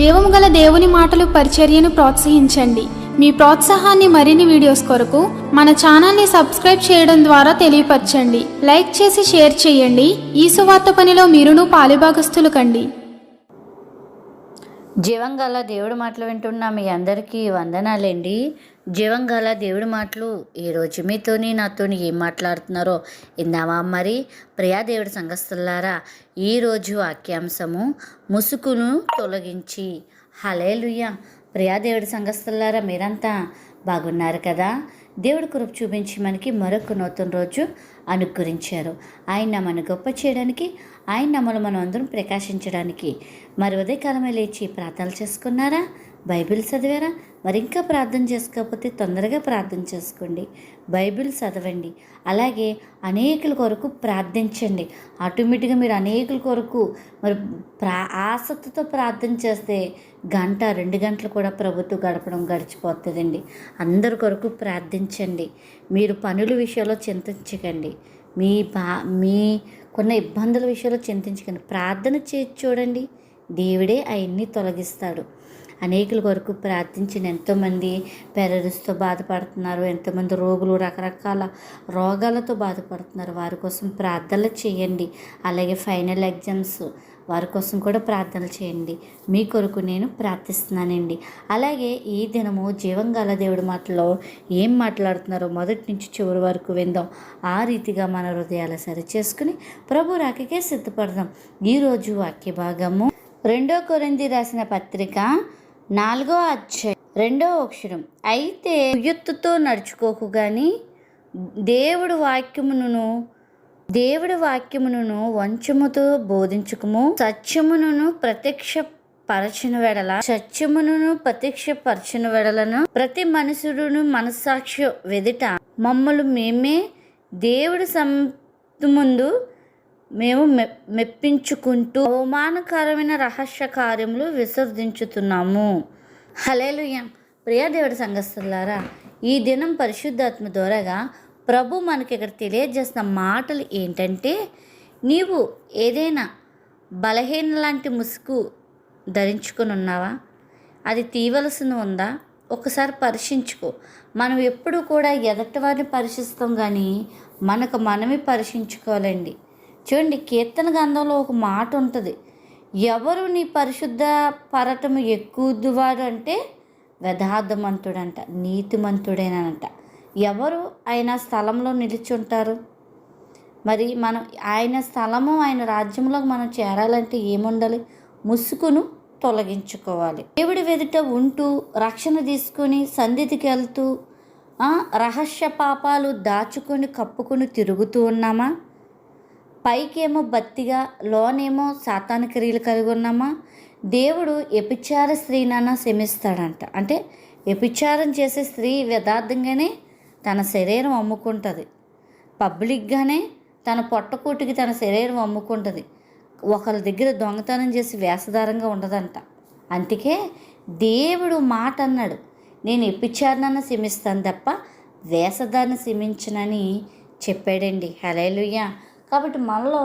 జీవము గల దేవుని మాటలు పరిచర్యను ప్రోత్సహించండి. మీ ప్రోత్సాహాన్ని మరిన్ని వీడియోస్ కొరకు మన ఛానల్ని సబ్స్క్రైబ్ చేయడం ద్వారా తెలియపరచండి. లైక్ చేసి షేర్ చేయండి. ఈ సువార్త పనిలో మీరును పాలుభాగస్తులు కండి. జీవంగల దేవుడి మాటలు వింటున్న మీ అందరికీ వందనాలండి. జీవంగల దేవుడి మాటలు ఈరోజు మీతోని నాతోని ఏం మాట్లాడుతున్నారో ఇందామా మరి? ప్రియాదేవుడి సంఘస్థులారా ఈరోజు వాక్యాంశము ముసుగును తొలగించి. హలేలుయ్య ప్రియా దేవుడి సంఘస్థులారా మీరంతా బాగున్నారు కదా? దేవుడి కృప చూపించి మనకి మరొక నూతన రోజు అనుగ్రహించారు. ఆయన మన గొప్ప చేయడానికి ఆయన నమ్మలు మనం అందరం ప్రకాశించడానికి. మరి ఉదయకాలమే లేచి ప్రార్థనలు చేసుకున్నారా? బైబిల్ చదివారా? మరి ఇంకా ప్రార్థన చేసుకోకపోతే తొందరగా ప్రార్థన చేసుకోండి. బైబిల్ చదవండి. అలాగే అనేకుల కొరకు ప్రార్థించండి. ఆటోమేటిక్గా మీరు అనేకుల కొరకు మరి ప్రా ఆసక్తితో ప్రార్థన చేస్తే గంట రెండు గంటలు కూడా ప్రభుత్వం గడపడం గడిచిపోతుందండి. అందరి కొరకు ప్రార్థించండి. మీరు పనుల విషయంలో చింతించకండి. మీ బా మీ ఇబ్బందుల విషయంలో చింతించకండి. ప్రార్థన చేసి చూడండి. దేవుడే అవన్నీ తొలగిస్తాడు. అనేకుల కొరకు ప్రార్థించిన ఎంతోమంది పెరరిస్తో బాధపడుతున్నారు ఎంతోమంది రోగులు రకరకాల రోగాలతో బాధపడుతున్నారు. వారి కోసం ప్రార్థనలు చేయండి. అలాగే ఫైనల్ ఎగ్జామ్స్ వారి కోసం కూడా ప్రార్థనలు చేయండి. మీ కొరకు నేను ప్రార్థిస్తున్నానండి. అలాగే ఈ దినము జీవంగాల దేవుడి మాటలో ఏం మాట్లాడుతున్నారో మొదటి నుంచి చివరి వరకు విందాం. ఆ రీతిగా మన హృదయాలు సరి చేసుకుని ప్రభు రాకకే సిద్ధపడదాం. ఈరోజు వాక్య భాగము రెండో కొరింది రాసిన పత్రిక నాలుగో అధ్యాయం రెండో అక్షరం. అయితే యుత్తుతో నడుచుకోకు కానీ దేవుడు వాక్యమును దేవుడి వాక్యమును వంచముతో బోధించుకుము. సత్యమును ప్రత్యక్ష పరచిన వెడల సత్యమును ప్రత్యక్ష పరచిన వెడలను ప్రతి మనుషుడును మనస్సాక్షి వెదుట. మమ్మల్ని మేమే దేవుడు సం ముందు మేము మె మెప్పించుకుంటూ అవమానకరమైన రహస్య కార్యములు విసర్జించుతున్నాము. హలేలుయ ప్రియదేవుడి సంఘస్థులారా ఈ దినం పరిశుద్ధాత్మ ద్వారాగా ప్రభు మనకి ఇక్కడ తెలియజేస్తున్న మాటలు ఏంటంటే నీవు ఏదైనా బలహీన లాంటి ముసుగు ధరించుకొని ఉన్నావా? అది తీవలసిన ఉందా? ఒకసారి పరీక్షించుకో. మనం ఎప్పుడు కూడా ఎదటి వారిని పరీక్షిస్తాం కానీ మనకు మనమే పరీక్షించుకోవాలండి. చూడండి కీర్తన గంధంలో ఒక మాట ఉంటుంది. ఎవరు నీ పరిశుద్ధ పరటము ఎక్కువవాడు అంటే వ్యధార్థమంతుడంట నీతిమంతుడేనంట ఎవరు ఆయన స్థలంలో నిలిచుంటారు? మరి మనం ఆయన స్థలము ఆయన రాజ్యంలో మనం చేరాలంటే ఏముండాలి? ముసుగును తొలగించుకోవాలి. దేవుడి వెదుట ఉంటూ రక్షణ తీసుకొని సంధితికి వెళ్తూ రహస్య పాపాలు దాచుకొని కప్పుకొని తిరుగుతూ ఉన్నామా? పైకేమో బత్తిగా లోనేమో సాతాన క్రియలు కలిగి ఉన్నామా దేవుడు ఎపిచార స్త్రీనన్నా శమిస్తాడంట అంటే ఎపిచారం చేసే స్త్రీ యథార్థంగానే తన శరీరం అమ్ముకుంటుంది. పబ్లిక్గానే తన పొట్టకూటికి తన శరీరం అమ్ముకుంటుంది. ఒకరి దగ్గర దొంగతనం చేసి వేషధారంగా ఉండదంట. అందుకే దేవుడు మాట అన్నాడు నేను ఎప్పిచారనన్న శమిస్తాను తప్ప వేషధారణ శమించనని చెప్పాడండి. హలేలుయ్య కాబట్టి మనలో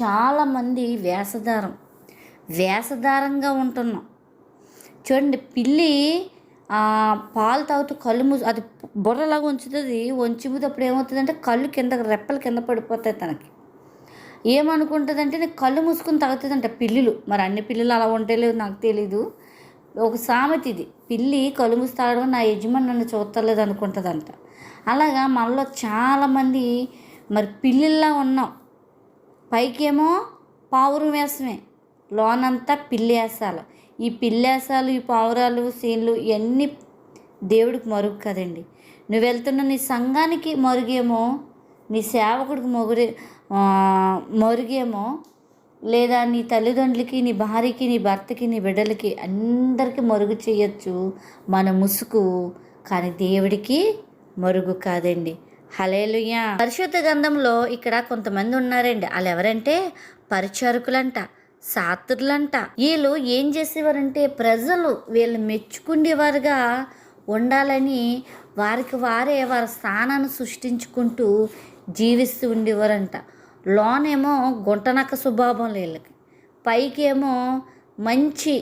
చాలామంది వేషధారం. వేషధారంగా ఉంటున్నాం. చూడండి పిల్లి పాలు తాగుతూ కళ్ళు మూసి అది బుర్రలాగా ఉంచుతుంది. వంచిపోతప్పుడు ఏమవుతుందంటే కళ్ళు కింద రెప్పలు కింద పడిపోతాయి తనకి. ఏమనుకుంటుందంటే నేను కళ్ళు మూసుకుని తాగుతుందంట పిల్లులు. మరి అన్ని పిల్లులు అలా ఉంటేలేదు నాకు తెలీదు. ఒక సామెత ఇది. పిల్లి కళ్ళు మూసి తాగడం నా యజమాని నన్ను చూస్తలేదు అనుకుంటుందంట. అలాగా మనలో చాలామంది మరి పిల్లిలా ఉన్నాం. పైకేమో పావురం వేసమే. లోనంతా పిల్లేసాలు. ఈ పిల్లేసాలు ఈ పావురాలు సీన్లు ఇవన్నీ దేవుడికి మరుగు కదండి. నువ్వు వెళ్తున్న నీ సంఘానికి మరుగేమో నీ సేవకుడికి మొగుడే మరుగేమో లేదా నీ తల్లిదండ్రులకి నీ భార్యకి నీ భర్తకి నీ బిడ్డలకి అందరికీ మరుగు చేయొచ్చు మన ముసుగు. కానీ దేవుడికి మరుగు కాదండి. హలేలుయా పరిశుద్ధ గంధంలో ఇక్కడ కొంతమంది ఉన్నారండి. వాళ్ళు ఎవరంటే పరిచారకులంట సాత్రులంట వీళ్ళు ఏం చేసేవారంటే ప్రజలు వీళ్ళు మెచ్చుకుండేవారుగా ఉండాలని వారికి వారే వారి స్థానాన్ని సృష్టించుకుంటూ జీవిస్తూ ఉండేవారంట. లోనేమో గుంటనక్క స్వభావం వీళ్ళకి పైకేమో మంచి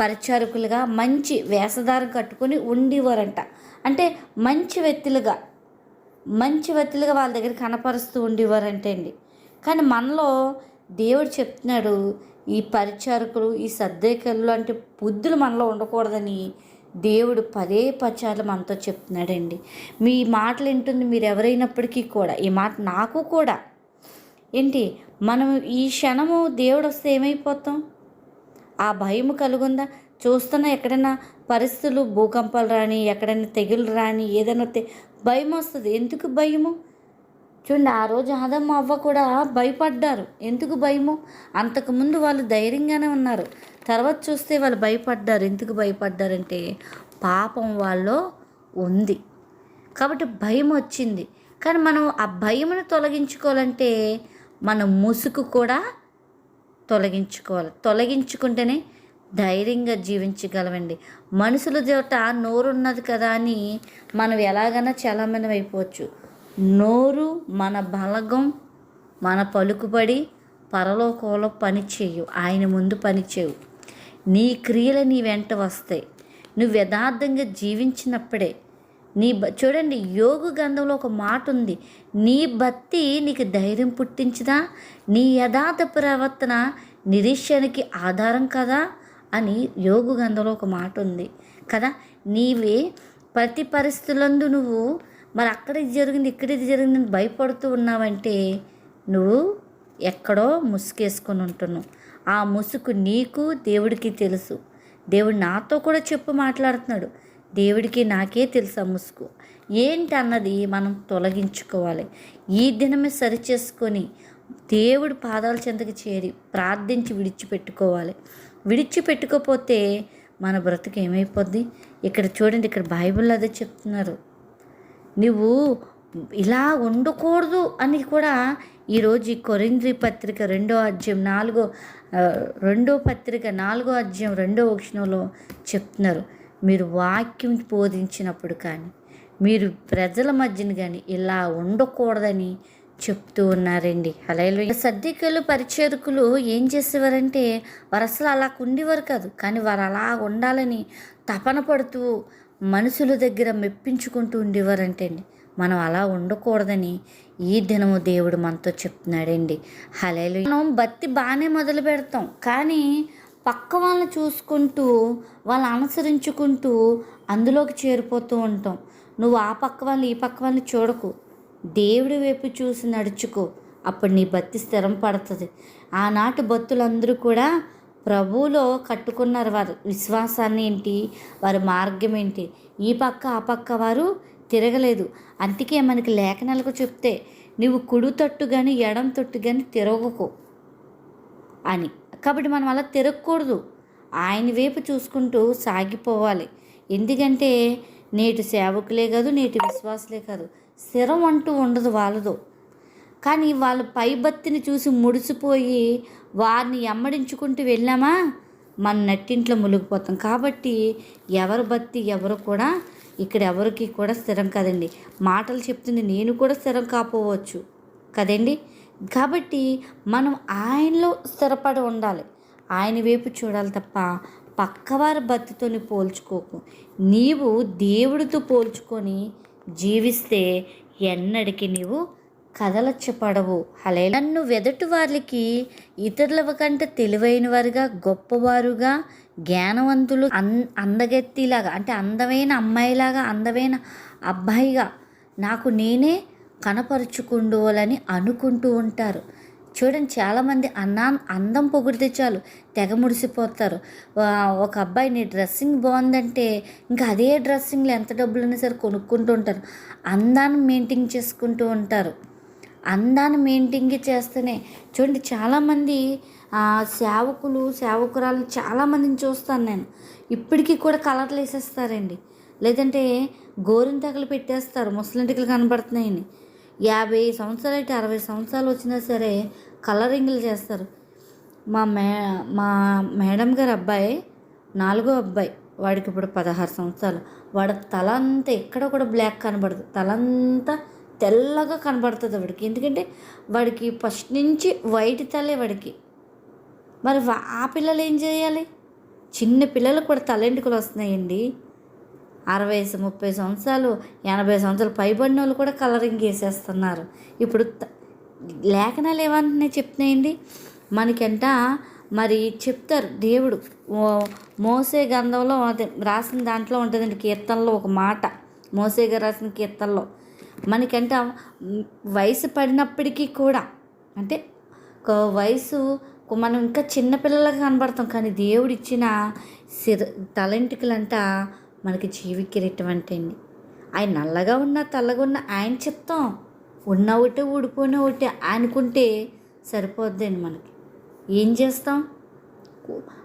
పరిచారకులుగా మంచి వేషధారం కట్టుకొని ఉండేవారంట. అంటే మంచి వ్యక్తులుగా మంచి వ్యక్తులుగా వాళ్ళ దగ్గర కనపరుస్తూ ఉండేవారంటే అండి. కానీ మనలో దేవుడు చెప్తున్నాడు ఈ పరిచారకులు ఈ సర్దేకలు లాంటి బుద్ధులు మనలో ఉండకూడదని దేవుడు పదే పచాలు మనతో చెప్తున్నాడండి. మీ మాటలు వింటుంది మీరు ఎవరైనప్పటికీ కూడా ఈ మాట నాకు కూడా. ఏంటి మనం ఈ క్షణము దేవుడు వస్తే ఏమైపోతాం? ఆ భయం కలుగుందా? చూస్తున్నా ఎక్కడైనా పరిస్థితులు భూకంపాలు రాని ఎక్కడైనా తెగులు రాని ఏదైనా భయం వస్తుంది. ఎందుకు భయము? చూడండి ఆ రోజు ఆదమ్మ అవ్వ కూడా భయపడ్డారు. ఎందుకు భయము? అంతకుముందు వాళ్ళు ధైర్యంగానే ఉన్నారు. తర్వాత చూస్తే వాళ్ళు భయపడ్డారు. ఎందుకు భయపడ్డారంటే పాపం వాళ్ళలో ఉంది. కాబట్టి భయం వచ్చింది. కానీ మనం ఆ భయమును తొలగించుకోవాలంటే మన ముసుగు కూడా తొలగించుకోవాలి. తొలగించుకుంటేనే ధైర్యంగా జీవించగలమండి. మనుషుల చోట నోరు ఉన్నది కదా అని మనం ఎలాగైనా చలామణి అయిపోవచ్చు. నోరు మన బలగం మన పలుకుబడి పరలోకంలో పని చేయు ఆయన ముందు పని చేయు. నీ క్రియలు నీ వెంట వస్తాయి. నువ్వు యథార్థంగా జీవించినప్పుడే నీ బ చూడండి యోగు గంధంలో ఒక మాట ఉంది నీ భక్తి నీకు ధైర్యం పుట్టించదా నీ యథార్థ ప్రవర్తన నిరీక్షణకి ఆధారం కదా? అని యోగు గంధంలో ఒక మాట ఉంది కదా? నీవే ప్రతి పరిస్థితులందు నువ్వు మరి అక్కడ ఇది జరిగింది ఇక్కడ ఇది జరిగింది అని భయపడుతూ ఉన్నావంటే నువ్వు ఎక్కడో ముసుగేసుకొని ఉంటున్నావు. ఆ ముసుగు నీకు దేవుడికి తెలుసు. దేవుడు నాతో కూడా చెప్పు మాట్లాడుతున్నాడు. దేవుడికి నాకే తెలుసా ముసుగు. ఏంటి అన్నది మనం తొలగించుకోవాలి. ఈ దినమే సరిచేసుకొని దేవుడి పాదాల చెంతకు చేరి ప్రార్థించి విడిచిపెట్టుకోవాలి. విడిచిపెట్టుకోపోతే మన బ్రతుకు ఏమైపోద్ది? ఇక్కడ చూడండి ఇక్కడ బైబిల్ అదే చెప్తున్నారు. నువ్వు ఇలా ఉండకూడదు అని కూడా ఈరోజు ఈ కొరింద్రి పత్రిక రెండో అధ్యాయం నాలుగో రెండో పత్రిక నాలుగో అధ్యాయం రెండో వచనంలో చెప్తున్నారు. మీరు వాక్యం బోధించినప్పుడు కానీ మీరు ప్రజల మధ్యన కానీ ఇలా ఉండకూడదని చెప్తూ ఉన్నారండి. అలా సర్దికలు పరిచేరుకులు ఏం చేసేవారంటే వారు అసలు అలా ఉండేవారు కాదు. కానీ వారు అలా ఉండాలని తపన పడుతూ మనుషుల దగ్గర మెప్పించుకుంటూ ఉండేవారంటే అండి మనం అలా ఉండకూడదని ఈ దినము దేవుడు మనతో చెప్తున్నాడండి. హలేలు మనం బత్తి బాగానే మొదలు పెడతాం కానీ పక్క వాళ్ళని చూసుకుంటూ వాళ్ళని అనుసరించుకుంటూ అందులోకి చేరిపోతూ ఉంటాం. నువ్వు ఆ పక్క వాళ్ళని ఈ పక్క వాళ్ళని చూడకు. దేవుడి వైపు చూసి నడుచుకో. అప్పుడు నీ బత్తి స్థిరం పడుతుంది. ఆనాటి భక్తులందరూ కూడా ప్రభువులో కట్టుకున్నారు వారు. విశ్వాసాన్ని ఏంటి? వారి మార్గం ఏంటి? ఈ పక్క ఆ పక్క వారు తిరగలేదు. అందుకే మనకి లేఖనాలకు చెప్తే నువ్వు కుడి తట్టు కానీ ఎడం తట్టు కానీ తిరగకు అని. కాబట్టి మనం అలా తిరగకూడదు. ఆయన వైపు చూసుకుంటూ సాగిపోవాలి. ఎందుకంటే నేటి సేవకులే కాదు నేటి విశ్వాసులే కాదు. స్థిరం అంటూ ఉండదు వాళ్ళదో కానీ వాళ్ళ పైబత్తిని చూసి ముడిసిపోయి వారిని ఎమ్మడించుకుంటూ వెళ్ళామా? మన నట్టింట్లో మునిగిపోతాం. కాబట్టి ఎవరి బత్తి ఎవరు కూడా ఇక్కడ ఎవరికి కూడా స్థిరం కదండి. మాటలు చెప్తుంది నేను కూడా స్థిరం కాపోవచ్చు కదండి? కాబట్టి మనం ఆయనలో స్థిరపడి ఉండాలి. ఆయన వైపు చూడాలి తప్ప పక్కవారి బతితోని పోల్చుకోకు. నీవు దేవుడితో పోల్చుకొని జీవిస్తే ఎన్నడికి నీవు కదలచ్చపడవు. హలే నన్ను వెదటి వారికి ఇతరుల కంటే తెలివైన వారుగా గొప్పవారుగా జ్ఞానవంతులు అన్ అందగెత్తిలాగా అంటే అందమైన అమ్మాయిలాగా అందమైన అబ్బాయిగా నాకు నేనే కనపరుచుకుండోలని అనుకుంటూ ఉంటారు. చూడండి చాలామంది అన్నా అందం పొగిడితే చాలు తెగ ముడిసిపోతారు ఒక అబ్బాయి నీ డ్రెస్సింగ్ బాగుందంటే ఇంకా అదే డ్రెస్సింగ్లో ఎంత డబ్బులైనా సరే కొనుక్కుంటూ ఉంటారు. అందాన్ని మెయింటైన్ చేసుకుంటూ ఉంటారు. అందాన్ని మెయింటైన్ చేస్తేనే చూడండి చాలామంది సేవకులు సేవకురాలు చాలామందిని చూస్తాను నేను. ఇప్పటికీ కూడా కలర్లు వేసేస్తారండి లేదంటే గోరింతకలు పెట్టేస్తారు. ముసలింటికలు కనబడుతున్నాయని యాభై సంవత్సరాలు అయితే అరవై సంవత్సరాలు వచ్చినా సరే కలరింగ్లు చేస్తారు. మా మే మా మేడం గారి అబ్బాయి నాలుగో అబ్బాయి వాడికి ఇప్పుడు పదహారు సంవత్సరాలు. వాడి తల అంతా ఎక్కడ కూడా బ్లాక్ కనబడదు. తలంతా తెల్లగా కనబడుతుంది వాడికి. ఎందుకంటే వాడికి ఫస్ట్ నుంచి వైట్ తలే వాడికి. మరి ఆ పిల్లలు ఏం చేయాలి? చిన్న పిల్లలకు కూడా తలెంటుకలు వస్తున్నాయండి. అరవై ముప్పై సంవత్సరాలు ఎనభై సంవత్సరాలు పైబడిన వాళ్ళు కూడా కలరింగ్ వేసేస్తున్నారు. ఇప్పుడు లేఖనాలు ఏమంటున్నాయి చెప్తున్నాయండి? మనకంట మరి చెప్తారు దేవుడు. మోసే గంధంలో అదే రాసిన దాంట్లో ఉంటుందండి కీర్తనలో ఒక మాట. మోసే గారు రాసిన కీర్తనలో. మనకంట వయసు పడినప్పటికీ కూడా అంటే ఒక వయసు మనం ఇంకా చిన్నపిల్లలుగా కనబడతాం కానీ దేవుడిచ్చిన సిర తలంటికలంట మనకి జీవి అంటే అండి. ఆయన నల్లగా ఉన్న తెల్లగా ఉన్న ఆయన చిత్తం. ఉన్న ఒకటే ఊడిపోయిన ఒకటే అనుకుంటే సరిపోద్దండి మనకి. ఏం చేస్తాం?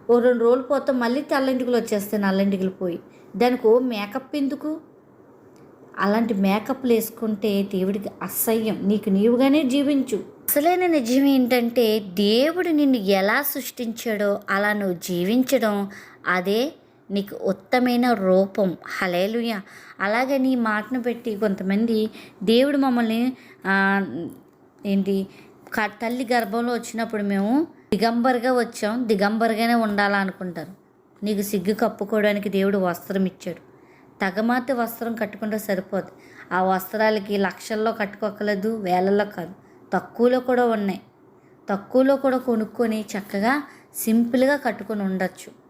ఓ రెండు రోజులు పోతాం మళ్ళీ తెల్లంటికలు వచ్చేస్తాయి నల్లంటికలు పోయి. దానికి ఓ మేకప్ ఎందుకు? అలాంటి మేకప్లు వేసుకుంటే దేవుడికి అసహ్యం. నీకు నీవుగానే జీవించు. అసలైన నిజం ఏంటంటే దేవుడు నిన్ను ఎలా సృష్టించాడో అలా నువ్వు జీవించడం అదే నీకు ఉత్తమైన రూపం. హలేలుయ అలాగే నీ మాటను పెట్టి కొంతమంది దేవుడు మమ్మల్ని ఏంటి తల్లి గర్భంలో వచ్చినప్పుడు మేము దిగంబర్గా వచ్చాం. దిగంబర్గానే ఉండాలనుకుంటారు. నీకు సిగ్గు కప్పుకోవడానికి దేవుడు వస్త్రం ఇచ్చాడు. తగమాత వస్త్రం కట్టుకుంటే సరిపోదు. ఆ వస్త్రాలకి లక్షల్లో కట్టుకోకలేదు వేలల్లో కాదు. తక్కువలో కూడా ఉన్నాయి. తక్కువలో కూడా కొనుక్కొని చక్కగా సింపుల్గా కట్టుకొని ఉండొచ్చు.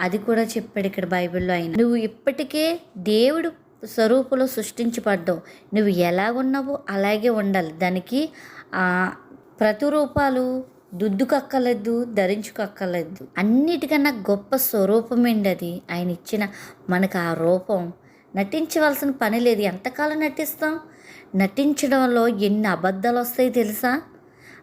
అది కూడా చెప్పాడు ఇక్కడ బైబిల్లో ఆయన. నువ్వు ఇప్పటికే దేవుడు స్వరూపులో సృష్టించబడ్డావు. నువ్వు ఎలా ఉన్నావో అలాగే ఉండాలి. దానికి ప్రతిరూపాలు దుద్దుకక్కలేదు ధరించుకక్కలేదు అన్నిటికన్నా గొప్ప స్వరూపమేండి అది? ఆయన ఇచ్చిన మనకు ఆ రూపం. నటించవలసిన పని లేదు. ఎంతకాలం నటిస్తాం? నటించడంలో ఎన్ని అబద్ధాలు వస్తాయి తెలుసా?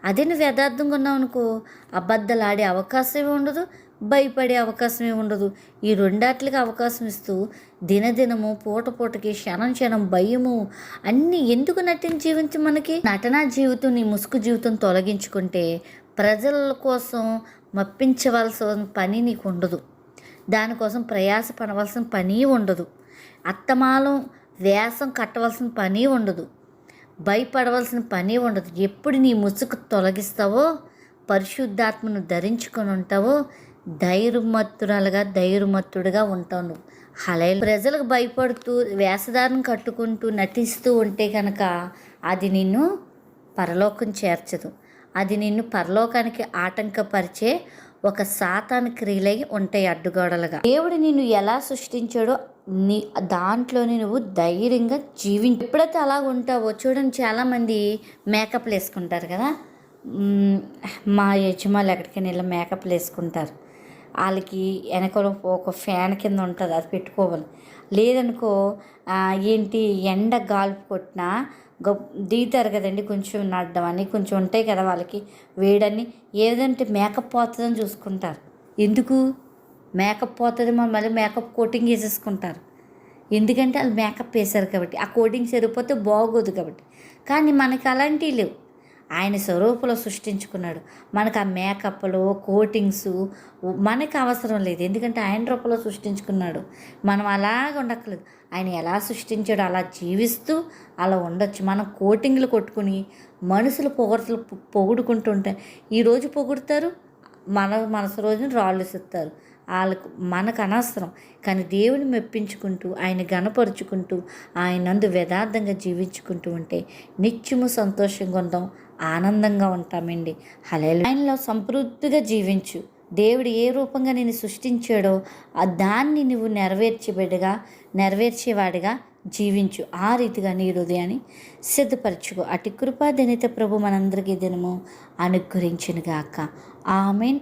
అదే నువ్వు యథార్థంగా ఉన్నావు అనుకో అబద్ధాలు అవకాశమే ఉండదు భయపడే అవకాశమే ఉండదు. ఈ రెండాట్లకి అవకాశం ఇస్తూ దినదినము పూట పూటకి క్షణం క్షణం భయము అన్నీ ఎందుకు నటించి జీవించి మనకి? నటనా జీవితం నీ ముసుగు జీవితం తొలగించుకుంటే ప్రజల కోసం మప్పించవలసిన పని నీకు ఉండదు. దానికోసం ప్రయాస పడవలసిన పని ఉండదు. అత్తమాలం వేసం కట్టవలసిన పని ఉండదు. భయపడవలసిన పని ఉండదు. ఎప్పుడు నీ ముసుగు తొలగిస్తావో పరిశుద్ధాత్మను ధరించుకొని ఉంటావో ధైర్యమత్తురాలుగా ధైర్యమత్తుడుగా ఉంటావు నువ్వు. హలే ప్రజలకు భయపడుతూ వేషధారణ కట్టుకుంటూ నటిస్తూ ఉంటే కనుక అది నిన్ను పరలోకం చేర్చదు. అది నిన్ను పరలోకానికి ఆటంకపరిచే ఒక సాతాను క్రియలై ఉంటాయి అడ్డుగోడలుగా. దేవుడు నిన్ను ఎలా సృష్టించాడో నీ దాంట్లోనే నువ్వు ధైర్యంగా జీవి ఎప్పుడైతే అలా ఉంటావో చూడండి చాలామంది మేకప్లు వేసుకుంటారు కదా? మా యజమానులు ఎక్కడికైనా ఇలా మేకప్లు వేసుకుంటారు. వాళ్ళకి వెనకాల ఒక ఫ్యాన్ కింద ఉంటుంది అది పెట్టుకోవాలి. లేదనుకో ఏంటి ఎండ గాల్పు కొట్టినా గొ దిగుతారు కదండి కొంచెం నడ్డం అని కొంచెం ఉంటాయి కదా వాళ్ళకి వేడని ఏదంటే మేకప్ పోతుందని చూసుకుంటారు. ఎందుకు? మేకప్ పోతుంది మనం మళ్ళీ మేకప్ కోటింగ్ వేసేసుకుంటారు. ఎందుకంటే వాళ్ళు మేకప్ వేశారు కాబట్టి ఆ కోటింగ్ సరిపోతే బాగోదు కాబట్టి. కానీ మనకి అలాంటివి లేవు. ఆయన స్వరూపంలో సృష్టించుకున్నాడు. మనకు ఆ మేకప్లు కోటింగ్స్ మనకి అవసరం లేదు. ఎందుకంటే ఆయన రూపంలో సృష్టించుకున్నాడు. మనం అలాగ ఉండక్కలేదు ఆయన ఎలా సృష్టించాడో అలా జీవిస్తూ అలా ఉండొచ్చు. మనం కోటింగ్లు కొట్టుకుని మనుషులు పొగడతలు పొగుడుకుంటుంటే ఈరోజు పొగుడుతారు మన మనసు రోజున రాళ్ళు ఇస్తారు వాళ్ళకు మనకు అనవసరం. కానీ దేవుని మెప్పించుకుంటూ ఆయన గనపరుచుకుంటూ ఆయన నందు యథార్థంగా జీవించుకుంటూ ఉంటే నిత్యము సంతోషంగా ఉందాం. ఆనందంగా ఉంటామండి. హలే ఆయనలో సంతృప్తిగా జీవించు. దేవుడు ఏ రూపంగా నేను సృష్టించాడో ఆ దాన్ని నువ్వు నెరవేర్చే బిడ్డగా నెరవేర్చేవాడిగా జీవించు. ఆ రీతిగా నీ హృదయాన్ని సిద్ధపరచుకో. అటు కృపా దినిత ప్రభు మనందరికీ దినము అనుగ్రహించినగాక. ఆమెన్.